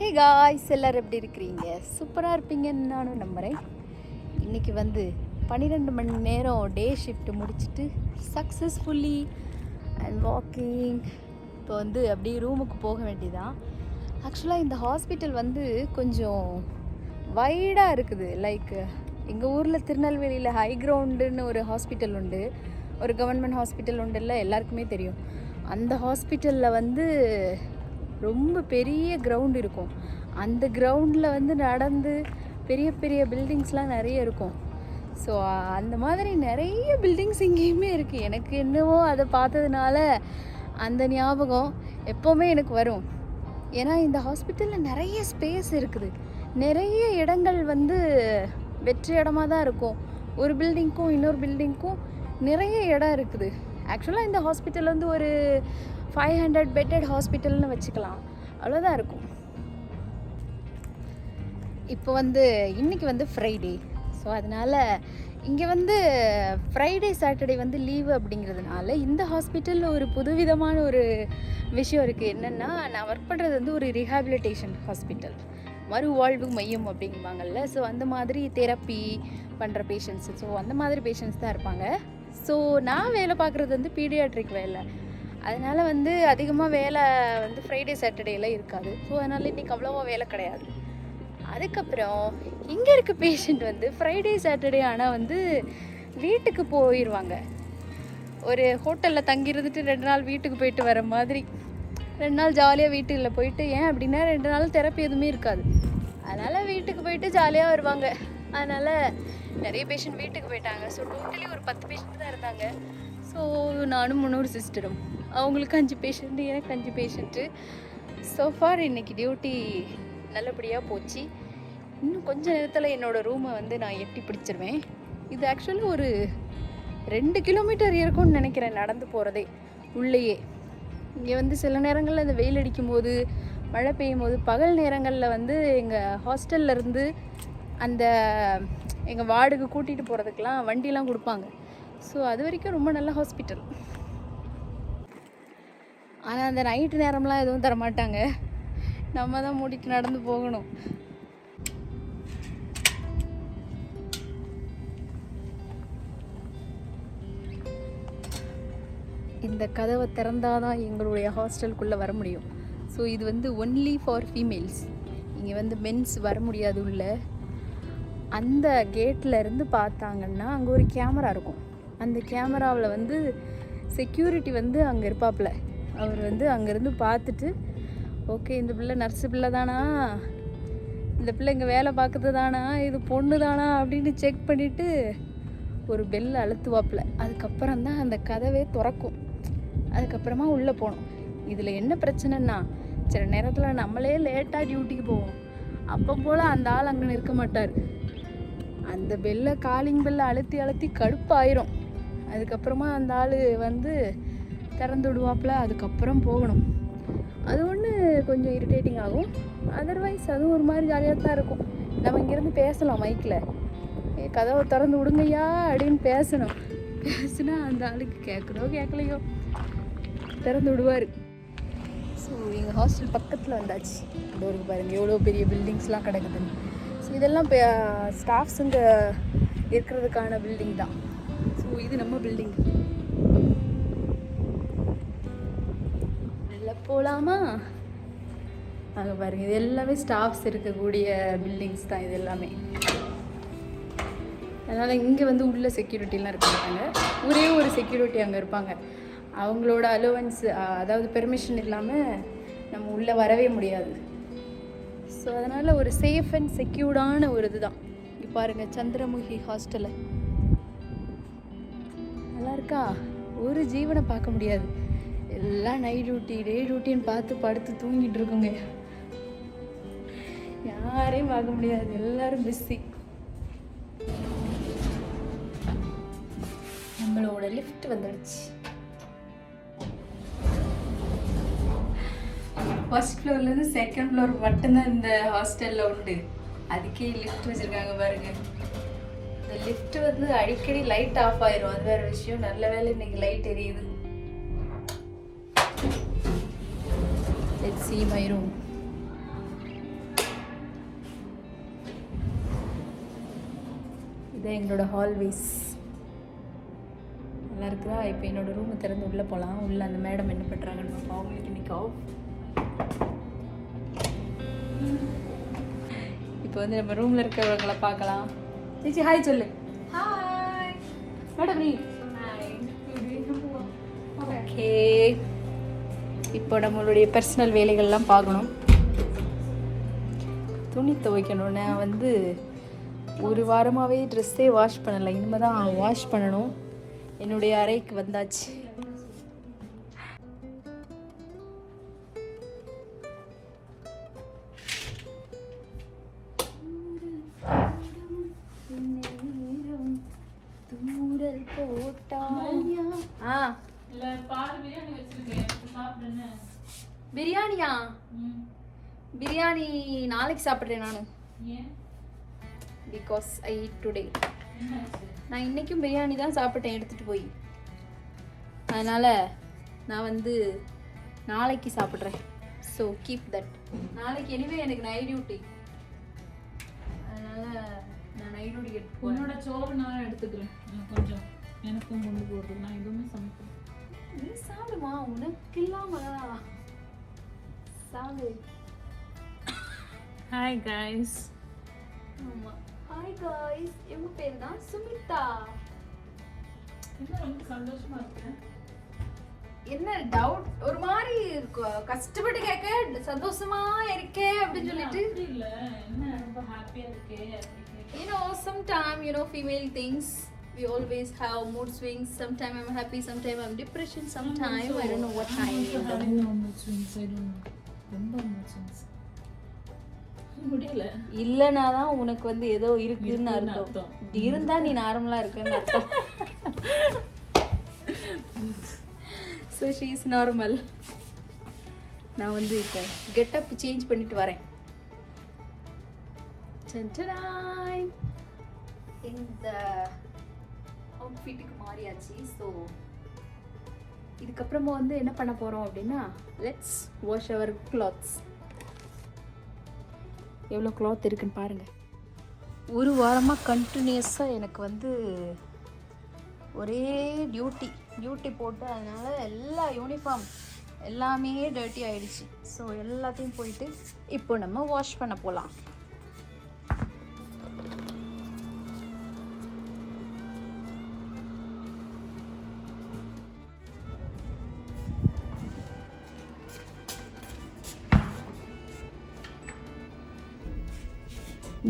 Hey guys எல்லோரும் எப்படி இருக்கிறீங்க? சூப்பராக இருப்பீங்கன்னு நானும் நம்புகிறேன் இன்றைக்கி வந்து பன்னிரெண்டு மணி நேரம் டே ஷிஃப்ட் முடிச்சுட்டு சக்ஸஸ்ஃபுல்லி அண்ட் வாக்கிங் இப்போ வந்து அப்படியே ரூமுக்கு போக வேண்டியதான் ஆக்சுவலாக இந்த ஹாஸ்பிட்டல் வந்து கொஞ்சம் வைடாக இருக்குது. லைக் எங்கள் ஊரில் திருநெல்வேலியில் ஹை கிரவுண்டுன்னு ஒரு ஹாஸ்பிட்டல் உண்டு. ஒரு கவர்மெண்ட் ஹாஸ்பிட்டல் உண்டுல்ல எல்லாருக்குமே தெரியும். அந்த ஹாஸ்பிட்டலில் வந்து ரொம்ப பெரிய கிரவுண்ட் இருக்கும். அந்த கிரவுண்டில் வந்து நடந்து பெரிய பெரிய பில்டிங்ஸ்லாம் நிறைய இருக்கும். ஸோ அந்த மாதிரி நிறைய பில்டிங்ஸ் இங்கேயுமே இருக்குது எனக்கு என்னவோ அதை பார்த்ததுனால அந்த ஞாபகம் எப்போவுமே எனக்கு வரும். ஏன்னா இந்த ஹாஸ்பிட்டலில் நிறைய ஸ்பேஸ் இருக்குது. நிறைய இடங்கள் வந்து வெற்று இடமா தான் இருக்கும். ஒரு பில்டிங்க்கும் இன்னொரு பில்டிங்க்கும் நிறைய இடம் இருக்குது. ஆக்சுவலாக இந்த ஹாஸ்பிட்டல் வந்து ஒரு ஃபைவ் ஹண்ட்ரட் பெட்டட் ஹாஸ்பிட்டல்னு வச்சுக்கலாம். அவ்வளோதான் இருக்கும். இப்போ வந்து இன்னைக்கு வந்து ஃப்ரைடே ஸோ அதனால் இங்கே வந்து ஃப்ரைடே சாட்டர்டே வந்து லீவு அப்படிங்கிறதுனால இந்த ஹாஸ்பிட்டலில் ஒரு புதுவிதமான ஒரு விஷயம் இருக்குது என்னென்னா நான் ஒர்க் பண்ணுறது வந்து ஒரு ரிஹாபிலிட்டேஷன் ஹாஸ்பிட்டல் மறுவாழ்வு மையம் அப்படிங்குவாங்கல்ல ஸோ அந்த மாதிரி தெரப்பி பண்ணுற பேஷண்ட்ஸ் ஸோ அந்த மாதிரி பேஷண்ட்ஸ் தான் இருப்பாங்க. ஸோ நான் வேலை பார்க்குறது வந்து பீடியாட்ரிக் வேலை. அதனால் வந்து அதிகமாக வேலை வந்து ஃப்ரைடே சாட்டர்டேலாம் இருக்காது. ஸோ அதனால் இன்றைக்கி அவ்வளோவா வேலை கிடையாது. அதுக்கப்புறம் இங்கே இருக்க பேஷண்ட் வந்து ஃப்ரைடே சாட்டர்டே ஆனால் வந்து வீட்டுக்கு போயிடுவாங்க ஒரு ஹோட்டலில் தங்கி இருந்துட்டு ரெண்டு நாள் வீட்டுக்கு போயிட்டு வர மாதிரி. ரெண்டு நாள் ஜாலியாக வீட்டுக்குள்ள போயிட்டு ஏன் அப்படின்னா ரெண்டு நாள் தெரப்பி எதுவுமே இருக்காது. அதனால் வீட்டுக்கு போயிட்டு ஜாலியாக வருவாங்க. அதனால் நிறைய பேஷண்ட் வீட்டுக்கு போயிட்டாங்க. ஸோ டோட்டலி ஒரு பத்து பேஷண்ட் தான் இருந்தாங்க. ஸோ நானும் முன்னூறு சிஸ்டரும். அவங்களுக்கு அஞ்சு பேஷண்ட்டு எனக்கு அஞ்சு பேஷண்ட்டு ஸோ ஃபார் இன்னைக்கு டியூட்டி நல்லபடியாக போச்சு. இன்னும் கொஞ்ச நேரத்தில் என்னோடய ரூமை வந்து நான் எட்டி பிடிச்சிருவேன். இது ஆக்சுவலி ஒரு ரெண்டு கிலோமீட்டர் இருக்கும்னு நினைக்கிறேன் நடந்து போகிறதே உள்ளேயே. இங்கே வந்து சில நேரங்களில் இந்த வெயில் அடிக்கும் போது மழை பெய்யும் போது பகல் நேரங்களில் வந்து எங்கள் ஹாஸ்டல்லேருந்து அந்த எங்கள் வார்டுக்கு கூட்டிகிட்டு போகிறதுக்கெலாம் வண்டிலாம் கொடுப்பாங்க. ஸோ அது வரைக்கும் ரொம்ப நல்ல ஹாஸ்பிட்டல் ஆனால் அந்த நைட்டு நேரம்லாம் எதுவும் தரமாட்டாங்க. நம்ம தான் மூடிட்டு நடந்து போகணும். இந்த கதவை திறந்தாதான் எங்களுடைய ஹாஸ்டலுக்குள்ளே வர முடியும். ஸோ இது வந்து ஒன்லி ஃபார் ஃபீமேல்ஸ் இங்கே வந்து மென்ஸ் வர முடியாது உள்ள. அந்த கேட்டில் இருந்து பார்த்தாங்கன்னா அங்கே ஒரு கேமரா இருக்கும். அந்த கேமராவில் வந்து செக்யூரிட்டி வந்து அங்கே இருப்பாப்புல அவர் வந்து அங்கேருந்து பார்த்துட்டு ஓகே இந்த பிள்ளை நர்ஸு பிள்ளை தானா? இந்த பிள்ளை இங்கே வேலை பார்க்குறது தானா? இது பொண்ணு தானா? அப்படின்னு செக் பண்ணிவிட்டு ஒரு பெல் அழுத்துவாப்புல அதுக்கப்புறம் தான் அந்த கதவே திறக்கும். அதுக்கப்புறமா உள்ளே போகணும் இதில் என்ன பிரச்சனைன்னா சில நேரத்தில் நம்மளே லேட்டாக டியூட்டிக்கு போவோம். அப்போ போல் அந்த ஆள் அங்கே நிற்க மாட்டார். அந்த பெல்லை காலிங் பெல்லை அழுத்தி அழுத்தி கடுப்பாயிரும். அதுக்கப்புறமா அந்த ஆள் வந்து திறந்து விடுவாப்புல அதுக்கப்புறம் போகணும். அது ஒன்று கொஞ்சம் இரிட்டேட்டிங் ஆகும். அதர்வைஸ் அதுவும் ஒரு மாதிரி ஜாலியாக தான் இருக்கும். நம்ம இங்கேருந்து பேசலாம் மைக்கில் கதவை திறந்து விடுங்கய்யா அப்படின்னு பேசணும். பேசுனா அந்த ஆளுக்கு கேட்குறோ கேட்கலையோ திறந்து விடுவார். ஸோ எங்கள் ஹாஸ்டல் பக்கத்தில் வந்தாச்சு. டோருக்கு பாருங்கள் எவ்வளோ பெரிய பில்டிங்ஸ்லாம் கிடக்குதுன்னு. ஸோ இதெல்லாம் ஸ்டாஃப்ஸுங்க இருக்கிறதுக்கான பில்டிங் தான். ஸோ இது நம்ம பில்டிங் நல்லா போகலாமா அங்கே பாருங்க இது எல்லாமே ஸ்டாஃப்ஸ் இருக்கக்கூடிய பில்டிங்ஸ் தான் இது எல்லாமே. அதனால் இங்கே வந்து உள்ள செக்யூரிட்டிலாம் இருக்க மாட்டாங்க. ஒரே ஒரு செக்யூரிட்டி அங்கே இருப்பாங்க. அவங்களோட அலோவன்ஸ் அதாவது பெர்மிஷன் இல்லாமல் நம்ம உள்ளே வரவே முடியாது. ஸோ அதனால் ஒரு சேஃப் அண்ட் செக்யூர்டான ஒரு இதுதான். இங்கே பாருங்கள் சந்திரமுகி ஹாஸ்டலை நல்லா இருக்கா? ஒரு ஜீவனை பார்க்க முடியாது. எல்லாம் நைட் டியூட்டி டே டியூட்டின்னு பார்த்து படுத்து தூங்கிட்டு இருக்குங்க. யாரையும் பார்க்க முடியாது. எல்லாரும் பிஸி நம்மளோட லிஃப்ட் வந்துடுச்சு. ஃபர்ஸ்ட் ஃப்ளோர்லேருந்து செகண்ட் ஃப்ளோர் மட்டும்தான் இந்த ஹாஸ்டலில் உண்டு. அதுக்கே லிஃப்ட் வச்சுருக்காங்க பாருங்கள் இந்த லிஃப்ட் வந்து அடிக்கடி லைட் ஆஃப் ஆயிரும். அது வேற விஷயம். நல்ல வேலை இன்னைக்கு லைட் எரியுது. லெட்ஸ் சி மை ரூம் இது எங்களோட ஹால்வேஸ் நல்லா இருக்குதா? இப்போ என்னோடய ரூமை திறந்து உள்ளே போகலாம் உள்ளே அந்த மேடம் என்ன பண்ணுறாங்கன்னு பார்ப்போம் அவங்களுக்கு இன்றைக்கி ஆஃப் இப்போ வந்து நம்ம ரூமில் இருக்கிறவங்களை பார்க்கலாம். சேச்சி ஹாய் சொல்லு ஹாய் மேடம் நீ ஓகே இப்போ நம்மளுடைய பர்சனல் வேலைகள்லாம் பார்க்கணும் துணி துவைக்கணும் நான் வந்து ஒரு வாரமாகவே ட்ரெஸ்ஸே வாஷ் பண்ணலை இனிமேல் தான் வாஷ் பண்ணணும் என்னுடைய அறைக்கு வந்தாச்சு பிரியாணியா? பிரியாணி நாளைக்கு சாப்பிட்றேன் நான். பிகாஸ் ஐ ஈட் டுடே நான் இன்றைக்கும் பிரியாணி தான் சாப்பிட்டேன் எடுத்துகிட்டு போய். அதனால் நான் வந்து நாளைக்கு சாப்பிட்றேன். ஸோ கீப் தட் நாளைக்கு எனிவே எனக்கு நைட் டியூட்டி அதனால் நான் நைட் டியூட்டி எடுத்து போகிறேன் உன்னோட சோறு நான் எடுத்துக்கிறேன். கொஞ்சம். எனக்கும் கொண்டு போடுறது நான் எதுவுமே சமைக்கிறேன் நீ சாப்பிடுமா? உனக்கு இல்லாமலா சாப்பிடு. ஹாய் கைஸ் ஆமாம் ஹாய் காய்ஸ் இவங்க பேர் தான் சுமிதா. என்ன ரொம்ப சந்தோஷமா இருக்கேன் என்ன டவுட் ஒரு மாதிரி கஷ்டப்பட்டு கேட்க சந்தோஷமா இருக்கே அப்படின்னு சொல்லிட்டு. இல்ல. என்ன ரொம்ப ஹாப்பியா இருக்கே know sometime you know female things we always have mood swings sometime i'm happy sometime i'm depression sometime i don't know what time Also having no mood swings, I don't know. ரொம்ப mood swings. முடியல இல்லைனா தான் உனக்கு வந்து ஏதோ இருக்குன்னு அர்த்தம் இருந்தா நீ நார்மலா இருக்குன்னு அர்த்தம் ஸோ ஷீ இஸ் நார்மல் நான் வந்து இப்போ கெட்டப் சேஞ்ச் பண்ணிட்டு வரேன். இந்த அவுட்ஃபிட்டுக்கு மாறியாச்சு. ஸோ இதுக்கப்புறமா வந்து என்ன பண்ண போகிறோம் அப்படின்னா லெட்ஸ் வாஷ் அவர் கிளாத்ஸ் எவ்வளோ கிளாத் இருக்குன்னு பாருங்கள் ஒரு வாரமாக கண்டினியூஸாக எனக்கு வந்து ஒரே டியூட்டி டியூட்டி போட்டு அதனால் எல்லா யூனிஃபார்ம் எல்லாமே டர்ட்டி ஆயிடுச்சு. ஸோ எல்லாத்தையும் போயிட்டு இப்போ நம்ம வாஷ் பண்ண போகலாம்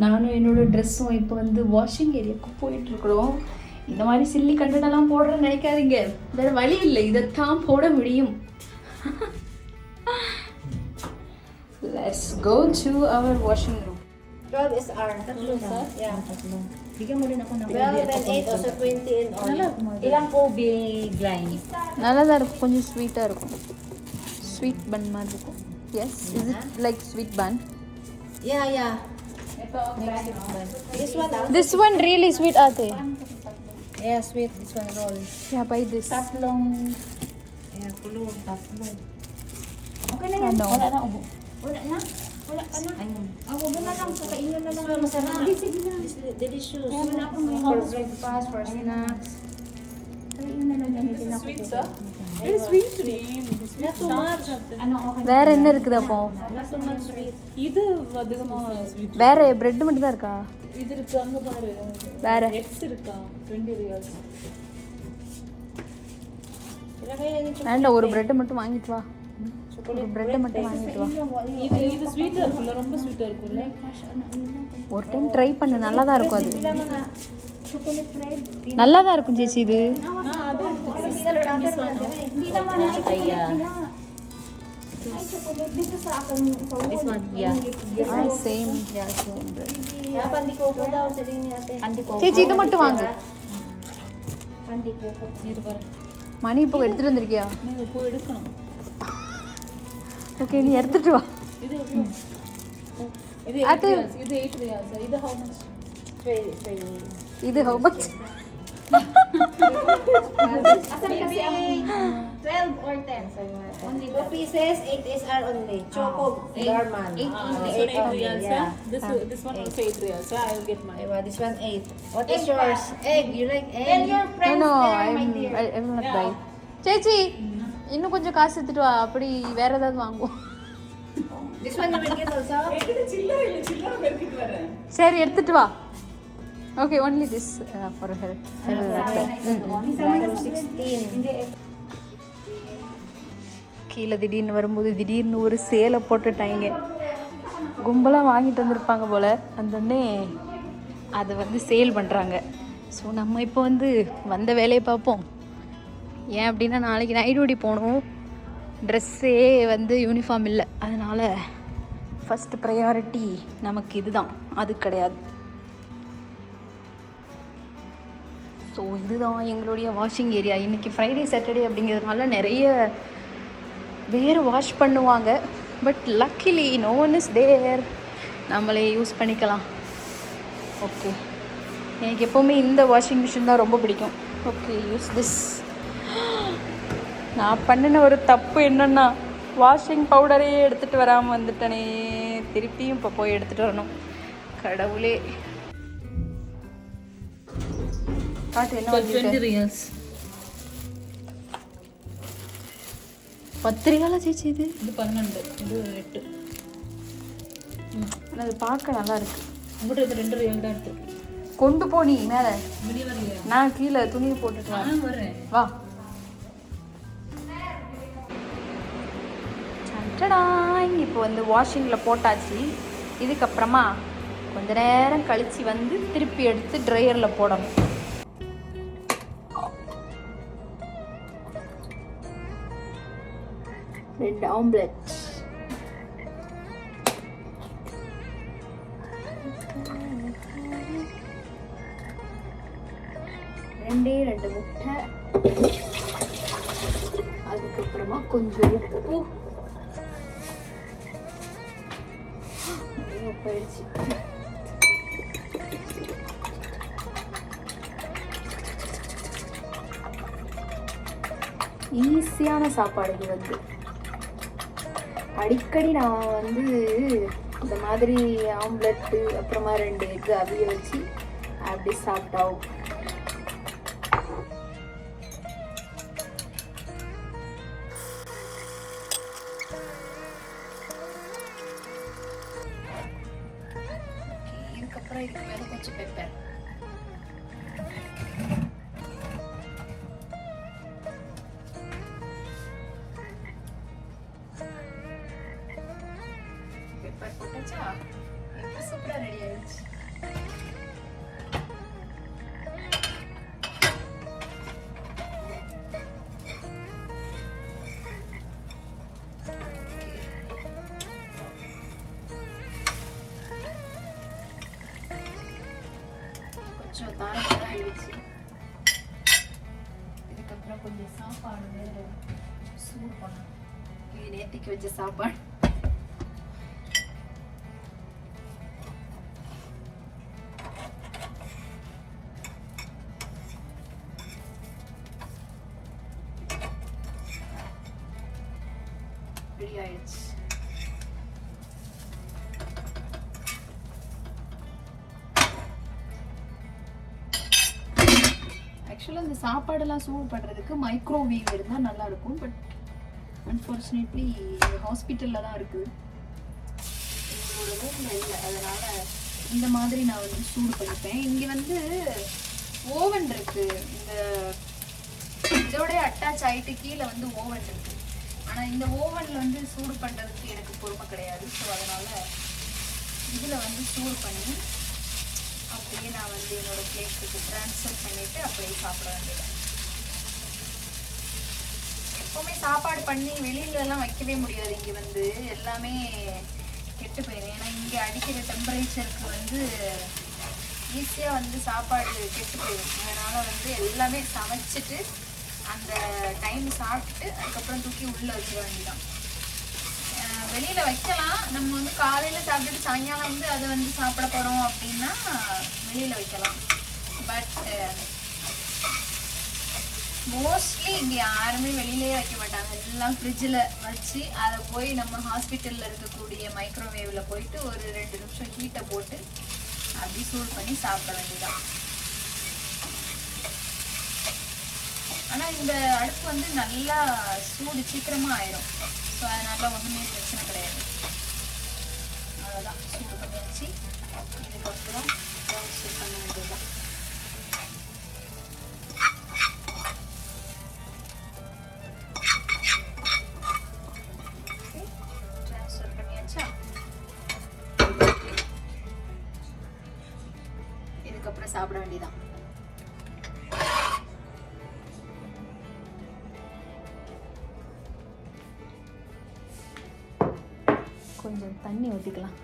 நானும் என்னோட ட்ரெஸ்ஸும் இப்போ வந்து வாஷிங் ஏரியாவுக்கு போயிட்டுருக்குறோம் இந்த மாதிரி சில்லி கண்டனெல்லாம் போடுறேன்னு நினைக்காதீங்க வேறு வழி இல்லை இதைத்தான் போட முடியும் let's go to our washing room 12 is our tatlo na. Yeah. Bigyan mo rin ako ng 12 and 8 also 20 and all. Ilang po big line? நல்லா தான் இருக்கும் கொஞ்சம் ஸ்வீட்டாக இருக்கும் ஸ்வீட் பன் மாதிரி இருக்கும் yes is it like sweet bun Yeah, yeah. This one. Ah. This one really sweet ate. Yeah, sweet. This one roll. Yeah, buy this. Tatlong. Yeah, kulong. Tatlong. Okay na yan. Ano? Wala na ubo. Wala na? Wala ka na? Ayun. Ah, Ako, wala lang. Sa kainan na lang. Masarap. Sige, ah, sige na. Delicious. Kaya wala akong may for breakfast, for snacks. Kainan na lang. This is sweet, sir. It's sweet, Rin. வேற என்ன இருக்குது அப்போ. இது அதிகமா sweet வேற bread மட்டும் தான் இருக்கா? இது இருக்கு அங்க பாரு. வேற. எக்ஸ் இருக்கா? ரியால்ஸ் வேண்டாம் ஒரு பிரெட் மட்டும் வாங்கிட்டு வா. ஒரு பிரெட்டை மட்டும் வாங்கிட்டு வா. இது இது ஸ்வீட்டா இருக்குல்ல ரொம்ப ஸ்வீட்டா இருக்குல்ல ஒரு டைம் ட்ரை பண்ணு நல்லா தான் இருக்கும் அது. நல்லா தான் இருக்கும் சேச்சி இது. சேச்சி இது மட்டும் வாங்கு மணி இப்போ எடுத்துட்டு வந்திருக்கியா ஓகே நீ எடுத்துட்டு வா இது? இது. இது இது how much Three, three. இது how much Asan kasi ang 12 or 10? Only two pieces, 8 SR only. Choco, Garman. Ah, Uh, this eight one 8 only, reals, yeah. yeah. This, this one also 8 reals, so I'll get mine. Aywa, this one 8. What is yours? Egg. You like egg? Tell your No, friends no, there, my I'm, dear. I, I'm not buying. சேச்சி இன்னும் கொஞ்சம் காசு எடுத்துட்டு வா அப்படி வேற ஏதாவது வாங்குவோம் This one you will get also? சரி எடுத்துட்டு வா Okay only this for 16. கீழே திடீர்னு வரும்போது திடீர்னு ஒரு சேலை போட்டுட்டாங்க. கும்பலாக வாங்கிட்டு வந்திருப்பாங்க போல். அந்தன்னே அதை வந்து சேல் பண்ணுறாங்க ஸோ நம்ம இப்போ வந்து வந்த வேலையை பார்ப்போம். ஏன் அப்படின்னா நாளைக்கு நைட் டியூட்டி போகணும். ட்ரெஸ்ஸே வந்து யூனிஃபார்ம் இல்லை. அதனால் ஃபஸ்ட் ப்ரையாரிட்டி நமக்கு இதுதான். அது கிடையாது. ஸோ இதுதான் எங்களுடைய வாஷிங் ஏரியா இன்றைக்கி ஃப்ரைடே சாட்டர்டே அப்படிங்கிறதுனால நிறைய வேறு வாஷ் பண்ணுவாங்க. But luckily no one is there நம்மளே யூஸ் பண்ணிக்கலாம். ஓகே எனக்கு எப்போவுமே இந்த வாஷிங் மிஷின் தான் ரொம்ப பிடிக்கும். ஓகே யூஸ் திஸ் நான் பண்ணின ஒரு தப்பு என்னென்னா வாஷிங் பவுடரே எடுத்துகிட்டு வராமல் வந்துட்டனே. திருப்பியும் இப்போ போய் எடுத்துகிட்டு வரணும். கடவுளே. காட்டு என்ன வாங்கியிருக்க? 20 reals. பத்து ரியாலா சேச்சி இது இது 12 இது 8 ஆனா அது பார்க்க நல்லா இருக்கு உங்கள்கிட்ட இது ரெண்டு ரியல் தான் எடுத்து கொண்டு போனி மேலே வெளியே வரலையா நான் கீழே துணியை போட்டுட்டு வரேன் வா இப்போ வந்து வாஷிங்கில் போட்டாச்சு இதுக்கப்புறமா கொஞ்ச நேரம் கழிச்சு வந்து திருப்பி எடுத்து ட்ரையரில் போடணும் ரெண்டு ஆம்லெட் ரெண்டே ரெண்டு முட்டை. அதுக்கப்புறமா கொஞ்சம் உப்பு. போயிடுச்சு. ஈஸியான சாப்பாடு இது வந்து. அடிக்கடி நான் வந்து இந்த மாதிரி ஆம்லெட்டு அப்புறமா ரெண்டு எக்கு அவிய வச்சு அப்படி சாப்பிட்டாவும் கொஞ்சம் தாரம் ஆயிடுச்சு இதுக்கப்புறம் கொஞ்சம் சாப்பாடு வேறு சூடு பண்ணணும் நேத்திக்கு வச்ச சாப்பாடு ஆக்சுவலாக இந்த சாப்பாடெல்லாம் சூடு பண்ணுறதுக்கு மைக்ரோவேவ் இருந்தால் நல்லா இருக்கும் பட் அன்ஃபார்ச்சுனேட்லி ஹாஸ்பிட்டலில் தான் இருக்குது. எங்களோட ரூமில் இல்லை. அதனால் இந்த மாதிரி நான் வந்து சூடு பண்ணிப்பேன். இங்கே வந்து ஓவன் இருக்கு. இந்த இதோட அட்டாச் ஆகிட்டு கீழே வந்து ஓவன் இருக்கு. ஆனால் இந்த ஓவனில் வந்து சூடு பண்ணுறதுக்கு எனக்கு பொறுமை கிடையாது. ஸோ அதனால் இதில் வந்து சூடு பண்ணி அப்படியே நான் வந்து என்னோட பிளேட்டுக்கு ட்ரான்ஸ்ஃபர் பண்ணிவிட்டு அப்படியே சாப்பிட வேண்டியது. எப்போவுமே சாப்பாடு பண்ணி வெளியிலலாம் வைக்கவே முடியாது. இங்கே வந்து எல்லாமே கெட்டு போயிடும் ஏன்னா இங்கே அடிக்கிற டெம்பரேச்சருக்கு வந்து ஈஸியாக வந்து சாப்பாடு கெட்டு போயிடும் அதனால வந்து எல்லாமே சமைச்சிட்டு அந்த டைம் சாப்பிட்டு அதுக்கப்புறம் தூக்கி உள்ளே வச்சிட வேண்டியதான் வெளியில வைக்கலாம். நம்ம வந்து காலையில சாப்பிட்டுட்டு சாயங்காலம் வந்து அதை வந்து சாப்பிட போறோம் அப்படின்னா வெளியில வைக்கலாம். பட் மோஸ்ட்லி இங்கே யாருமே வெளியிலயே வைக்க மாட்டாங்க. எல்லாம் ஃப்ரிட்ஜில் வச்சு அதை போய் நம்ம ஹாஸ்பிட்டலில் இருக்கக்கூடிய மைக்ரோவேவில் போயிட்டு ஒரு ரெண்டு நிமிஷம் ஹீட்டை போட்டு அப்படி சூடு பண்ணி சாப்பிட வேண்டியதான் ஆனால் இந்த அடுப்பு வந்து நல்லா சூடு சீக்கிரமாக ஆயிரும். ஸோ அதனால ஒன்றுமே பிரச்சனை கிடையாது. அவ்வளோதான் சூடு பண்ணி வச்சு இதுக்கப்புறம் சூடு பண்ண வேண்டியதுதான். கொஞ்சம் தண்ணி ஊற்றிக்கலாம்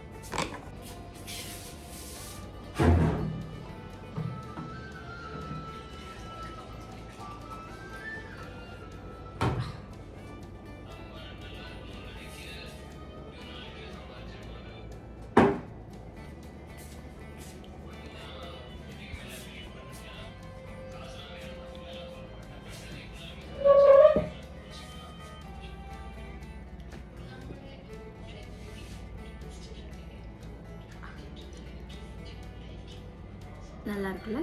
இருக்குல்ல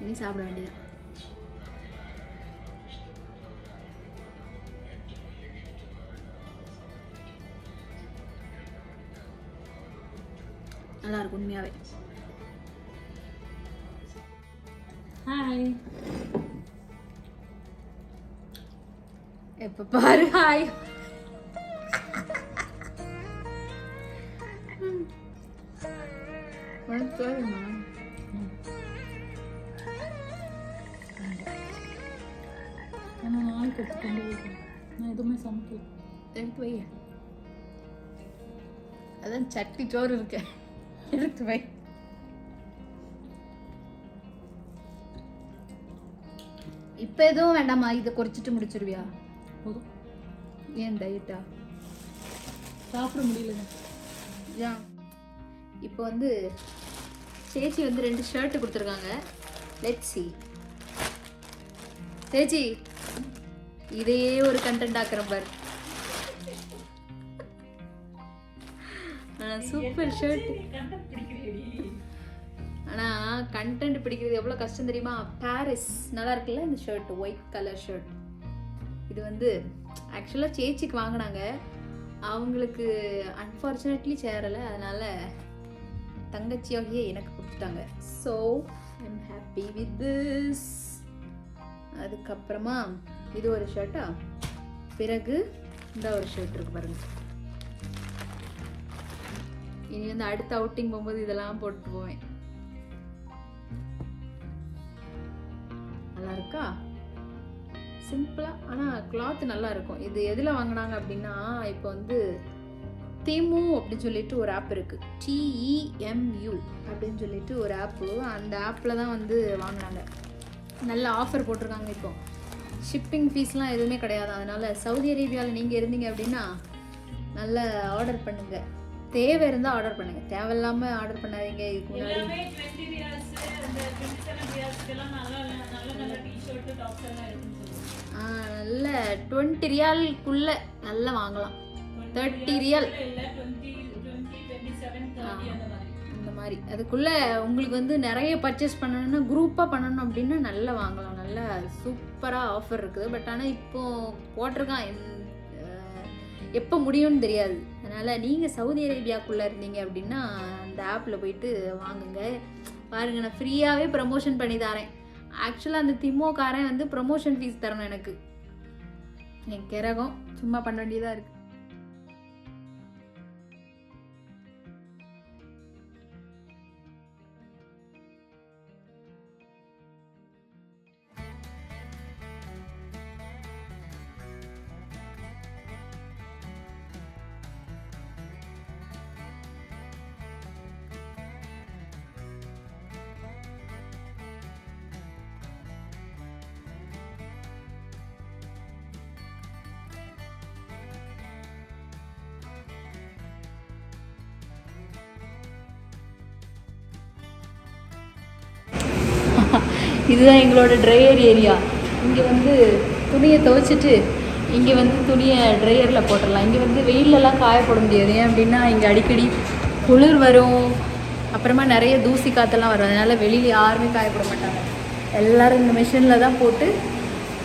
இனி சாப்பிட வேண்டியது. நல்லா இருக்கும் உண்மையாவே. ஹாய் எப்ப பாரு ஹாய் ஆனால் நான் எதுவுமே சமைக்கல. எடுத்து வை அதான் சட்டி சோறு இருக்கு. எடுத்து வை. இப்போ எதுவும் வேண்டாமா இதை குறைச்சிட்டு முடிச்சிருவியா? போதும். ஏன் டயட்டா சாப்பிட முடியலங்க. ஏன் இப்போ வந்து சேச்சி வந்து ரெண்டு ஷர்ட் கொடுத்துருக்காங்க. லெட் சி சேச்சி இதையே ஒரு கண்டென்ட் ஆக்குறேன் பாரு. சூப்பர் ஷர்ட் ஆனால் கண்டென்ட் பிடிக்கிறது எவ்வளோ கஷ்டம் தெரியுமா? பாரிஸ் நல்லா இருக்குல்ல இந்த ஷர்ட் ஒயிட் கலர் ஷர்ட் இது வந்து ஆக்சுவலாக சேச்சிக்கு வாங்கினாங்க. அவங்களுக்கு அன்ஃபார்ச்சுனேட்லி சேரலை. அதனால தங்கச்சியாகியே எனக்கு கொடுத்துட்டாங்க. So I'm happy with this அதுக்கப்புறமா இது ஒரு ஷர்ட்டா பிறகு இந்த ஒரு ஷர்ட் இருக்கு பாருங்க. இனி வந்து அடுத்த அவுட்டிங் போகும்போது இதெல்லாம் போட்டு போவேன். நல்லா இருக்கா? சிம்பிளா ஆனா கிளாத் நல்லா இருக்கும். இது எதுல வாங்கினாங்க அப்படின்னா இப்போ வந்து தேமு அப்படின்னு சொல்லிட்டு ஒரு ஆப் இருக்கு. டிஇஎம்யூ அப்படின்னு சொல்லிட்டு ஒரு ஆப்பு அந்த ஆப்பில் தான் வந்து வாங்கினாங்க. நல்ல ஆஃபர் போட்டிருக்காங்க இப்போ. ஷிப்பிங் ஃபீஸ்லாம் எதுவுமே கிடையாது. அதனால சவுதி அரேபியாவில் நீங்கள் இருந்தீங்க அப்படின்னா நல்ல ஆர்டர் பண்ணுங்க. தேவை இருந்தால் ஆர்டர் பண்ணுங்க. தேவையில்லாமல் ஆர்டர் பண்ணாதீங்க. இதுக்கு முன்னாடி ஆ, நல்ல டுவெண்ட்டி ரியாலுக்குள்ள நல்லா வாங்கலாம். தேர்ட்டி ரியால் அந்த மாதிரி. அதுக்குள்ளே உங்களுக்கு வந்து நிறைய பர்ச்சேஸ் பண்ணணும்னா குரூப்பாக பண்ணணும் அப்படின்னா நல்லா வாங்கலாம். நல்லா சூப்பராக ஆஃபர் இருக்குது. பட் ஆனால் இப்போ போட்டிருக்கான். எப்போ முடியும்னு தெரியாது. அதனால் நீங்கள் சவுதி அரேபியாக்குள்ளே இருந்தீங்க அப்படின்னா அந்த ஆப்பில் போயிட்டு வாங்குங்க. பாருங்க நான் ஃப்ரீயாகவே ப்ரமோஷன் பண்ணி தரேன். ஆக்சுவலாக அந்த திமோக்காரன் வந்து ப்ரமோஷன் ஃபீஸ் தரணும் எனக்கு. என் கிரகம். சும்மா பண்ண வேண்டியதாக இருக்குது இதுதான் எங்களோட ட்ரையர் ஏரியா இங்கே வந்து துணியை துவைச்சிட்டு இங்கே வந்து துணியை ட்ரையரில் போட்டுடலாம். இங்கே வந்து வெயிலெலாம் காய போட முடியாது. ஏன் அப்படின்னா இங்கே அடிக்கடி குளிர் வரும். அப்புறமா நிறைய தூசி காற்றெல்லாம் வரும். அதனால் வெளியில் யாருமே காயப்பட மாட்டாங்க. எல்லோரும் இந்த மிஷினில் தான் போட்டு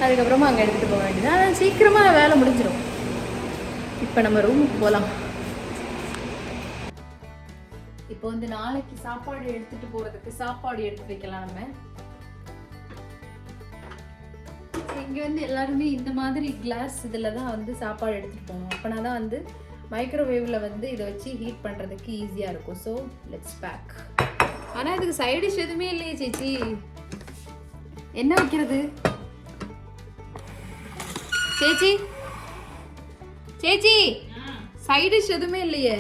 அதுக்கப்புறமா அங்கே எடுத்துகிட்டு போக வேண்டியது ஆனால் சீக்கிரமாக வேலை முடிஞ்சிடும் இப்போ நம்ம ரூமுக்கு போகலாம் இப்போ வந்து நாளைக்கு சாப்பாடு எடுத்துட்டு போறதுக்கு சாப்பாடு எடுத்து வைக்கலாம் நம்ம. இங்க வந்து எல்லாருமே இந்த மாதிரி கிளாஸ் இதுல தான் வந்து சாப்பாடு எடுத்துட்டு போவோம் அப்பனா தான் வந்து மைக்ரோவேவ்ல வந்து இதை வச்சு ஹீட் பண்றதுக்கு ஈஸியா இருக்கும். ஸோ லெட்ஸ் பேக் ஆனா இதுக்கு சைடு டிஷ் எதுவுமே இல்லையே சேச்சி. என்ன வைக்கிறது? சேச்சி. சேச்சி சைடு டிஷ் எதுவுமே இல்லையே.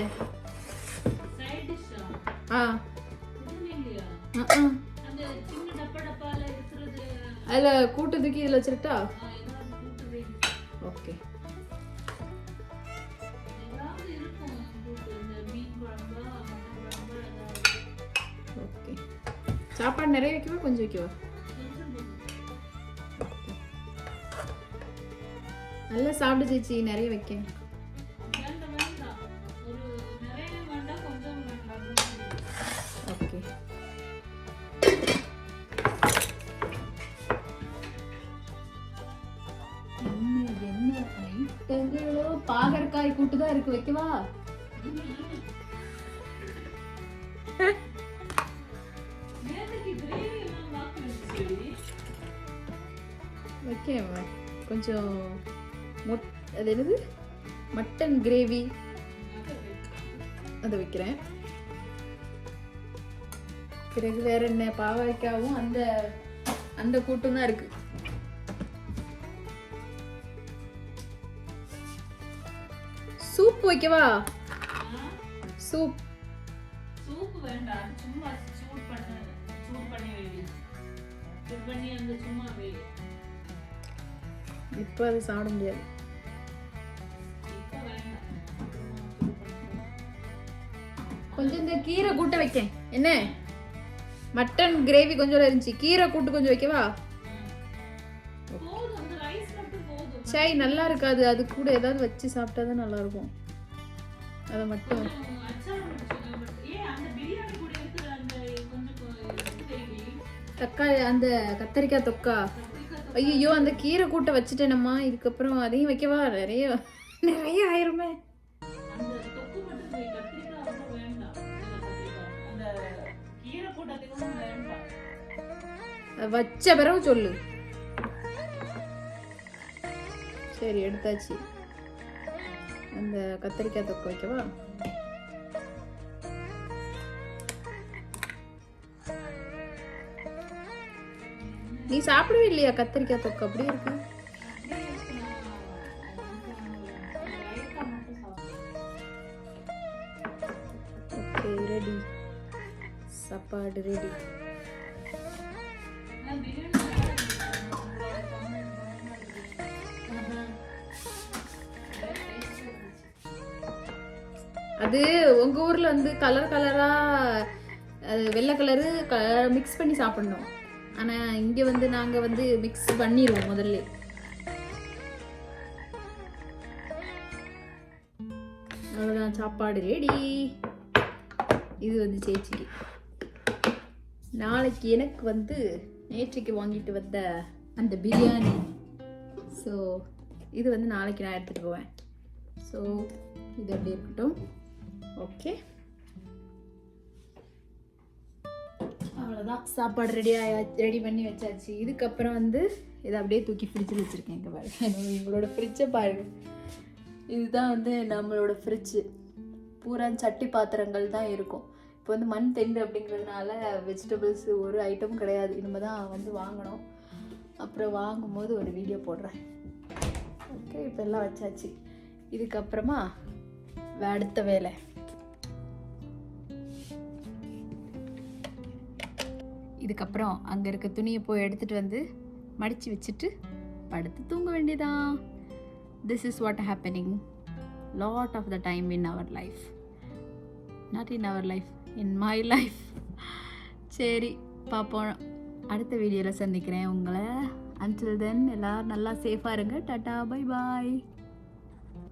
அதுல கூட்டு தூக்கி இதுல வச்சிருக்கா ஓகே. ஓகே. சாப்பாடு நிறைய வைக்கவா? கொஞ்சம் வைக்கவா? நல்லா சாப்பிடு சேச்சி நிறைய வைக்க இருக்கு வைக்கவா வைக்க கொஞ்சம் மொட் அது என்னது? மட்டன் கிரேவி அதை வைக்கிறேன். பிறகு வேற என்ன? பாவக்காவும் அந்த அந்த கூட்டம் தான் இருக்கு. சூப் வைக்கவா சூப் சூப்பு வேண்டாம் சும்மா சூட் பண்ண சூட் பண்ணி வை சூட் பண்ணி அந்த சும்மா வை இப்போ அது சாப்பிட முடியாது கொஞ்சம் இந்த கீரை கூட்ட வைக்கேன் என்ன மட்டன் கிரேவி கொஞ்சம் இருந்துச்சு கீரை கூட்டு கொஞ்சம் வைக்கவா சை நல்லா இருக்காது அது கூட ஏதாவது வச்சு சாப்பிட்டா தான் நல்லா இருக்கும் அதை மட்டும். தக்காளி அந்த கத்தரிக்காய் தொக்கா. ஐயோ அந்த கீரை கூட்டை வச்சுட்டேனம்மா. இதுக்கப்புறம் அதையும் வைக்கவா? நிறைய நிறைய ஆயிருமே. வச்ச பிறகு சொல்லு. சரி எடுத்தாச்சு. அந்த கத்திரிக்காய் தொக்கை வைக்கவா? நீ சாப்பிடவே இல்லையா கத்திரிக்காய் தொக்கு? அப்படி இருக்கு. ஓகே ரெடி சாப்பாடு ரெடி அது உங்க ஊர்ல வந்து கலர் கலரா வெள்ளை கலரு மிக்ஸ் பண்ணி சாப்பிடணும். ஆனா இங்க வந்து நாங்க வந்து மிக்ஸ் பண்ணிடுவோம் முதல்ல. அவ்வளோதான் சாப்பாடு ரெடி இது வந்து சேச்சிக்கு நாளைக்கு எனக்கு வந்து நேற்றைக்கு வாங்கிட்டு வந்த அந்த பிரியாணி. ஸோ இது வந்து நாளைக்கு நான் எடுத்துகிட்டு போவேன். ஸோ இது அப்படி இருக்கட்டும். ஓகே அவ்வளோதான் சாப்பாடு ரெடி ஆயா ரெடி பண்ணி வச்சாச்சு. இதுக்கப்புறம் வந்து இதை அப்படியே தூக்கி ஃப்ரிட்ஜில் வச்சுருக்கேன் இங்கே பாருங்க எங்களோட ஃப்ரிட்ஜை பாருங்க இதுதான் வந்து நம்மளோட ஃப்ரிட்ஜு பூரா சட்டி பாத்திரங்கள் தான் இருக்கும். இப்போ வந்து மண் தெண்டு அப்படிங்கிறதுனால வெஜிடபிள்ஸ் ஒரு ஐட்டமும் கிடையாது. இனிமேல் தான் வந்து வாங்கணும். அப்புறம் வாங்கும்போது ஒரு வீடியோ போடுறேன். ஓகே இப்போ எல்லாம் வச்சாச்சு. இதுக்கப்புறமா வே- அடுத்த வேலை. இதுக்கப்புறம் அங்கே இருக்க துணியை போய் எடுத்துகிட்டு வந்து மடித்து வச்சுட்டு படுத்து தூங்க வேண்டியதான் this is what happening lot of the time in our life not in our life in my life சரி பார்ப்போம் அடுத்த வீடியோவில் சந்திக்கிறேன் உங்களை. அன்டில் தென் எல்லோரும் நல்லா சேஃபாக இருங்க. Tata bye bye